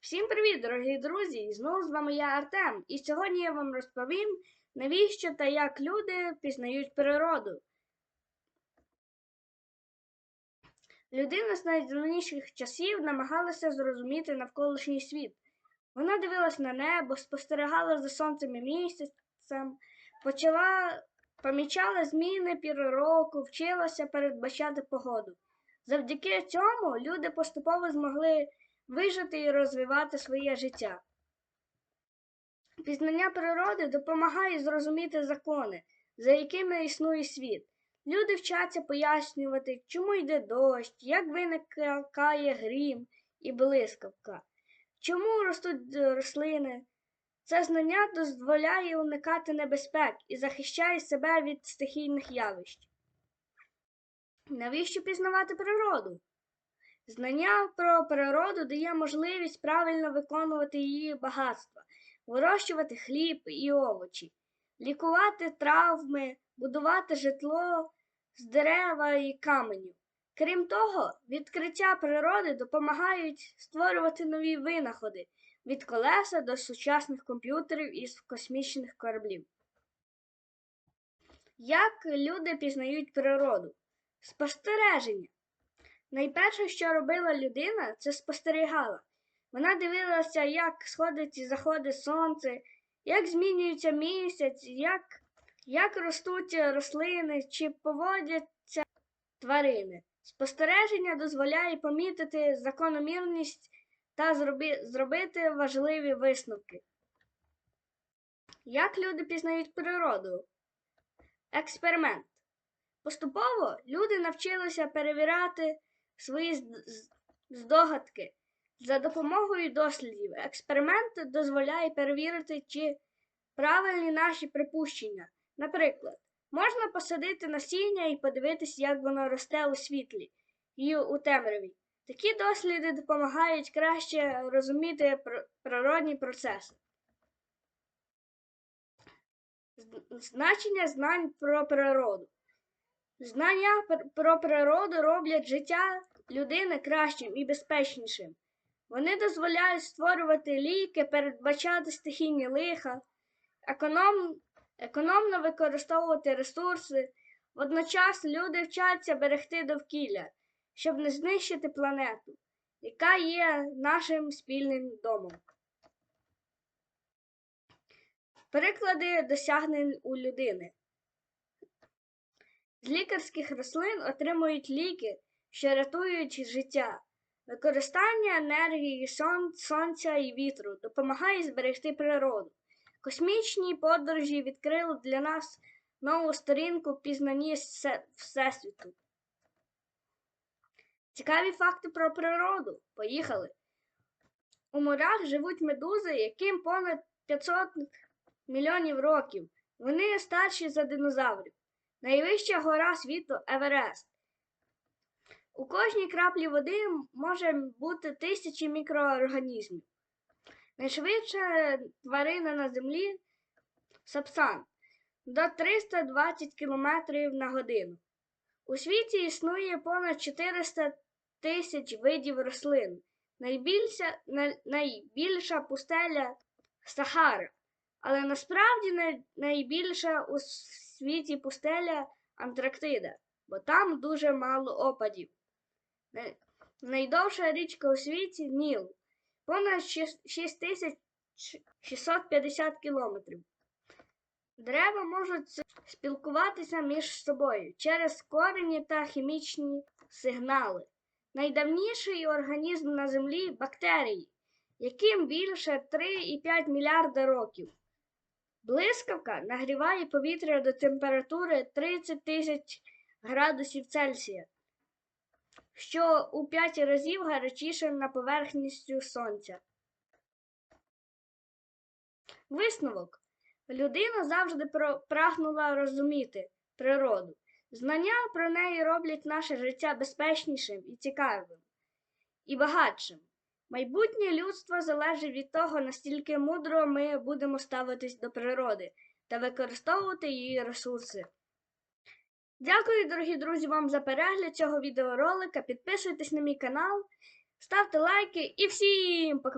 Всім привіт, дорогі друзі! Знову з вами я Артем. І сьогодні я вам розповім, навіщо та як люди пізнають природу. Людина з найдавніших часів намагалася зрозуміти навколишній світ. Вона дивилась на небо, спостерігала за сонцем і місяцем, почала помічала зміни піри вчилася передбачати погоду. Завдяки цьому люди поступово змогли вижити і розвивати своє життя. Пізнання природи допомагає зрозуміти закони, за якими існує світ. Люди вчаться пояснювати, чому йде дощ, як виникає грім і блискавка, чому ростуть рослини. Це знання дозволяє уникати небезпек і захищає себе від стихійних явищ. Навіщо пізнавати природу? Знання про природу дає можливість правильно виконувати її багатства, вирощувати хліб і овочі, лікувати травми, будувати житло з дерева і каменю. Крім того, відкриття природи допомагають створювати нові винаходи від колеса до сучасних комп'ютерів і космічних кораблів. Як люди пізнають природу? Спостереження. Найперше, що робила людина, це спостерігала. Вона дивилася, як сходить і заходить сонце, як змінюється місяць, як, як ростуть рослини чи поводяться тварини. Спостереження дозволяє помітити закономірність та зроби, зробити важливі висновки. Як люди пізнають природу? Експеримент. Поступово люди навчилися перевіряти свої здогадки за допомогою дослідів. Експеримент дозволяє перевірити, чи правильні наші припущення. Наприклад, можна посадити насіння і подивитися, як воно росте у світлі і у темряві. Такі досліди допомагають краще розуміти природні процеси. Значення знань про природу. Знання про природу роблять життя людини кращим і безпечнішим. Вони дозволяють створювати ліки, передбачати стихійні лиха, економ, економно використовувати ресурси. Водночас люди вчаться берегти довкілля, щоб не знищити планету, яка є нашим спільним домом. Приклади досягнень у людини. Лікарських рослин отримують ліки, що рятують життя. Використання енергії сон, сонця і вітру допомагає зберегти природу. Космічні подорожі відкрили для нас нову сторінку в Всесвіту. Цікаві факти про природу. Поїхали. У морях живуть медузи, яким понад 500 мільйонів років. Вони старші за динозаврів. Найвища гора світу Еверест. У кожній краплі води може бути тисячі мікроорганізмів. Найшвидша тварина на землі сапсан до 320 км на годину. У світі існує понад 400 тисяч видів рослин. Найбільша, найбільша пустеля Сахара. Але насправді найбільша у світі пустеля Антарктида, бо там дуже мало опадів. Найдовша річка у світі Ніл, понад 6650 кілометрів. Дерева можуть спілкуватися між собою через корені та хімічні сигнали. Найдавніший організм на Землі бактерії, яким більше 3,5 мільярда років. Блискавка нагріває повітря до температури 30 тисяч градусів Цельсія, що у 5 разів гарячіше на поверхністю сонця. Висновок. Людина завжди прагнула розуміти природу. Знання про неї роблять наше життя безпечнішим і цікавим, і багатшим. Майбутнє людство залежить від того, наскільки мудро ми будемо ставитись до природи та використовувати її ресурси. Дякую, дорогі друзі, вам за перегляд цього відеоролика. Підписуйтесь на мій канал, ставте лайки і всім пока!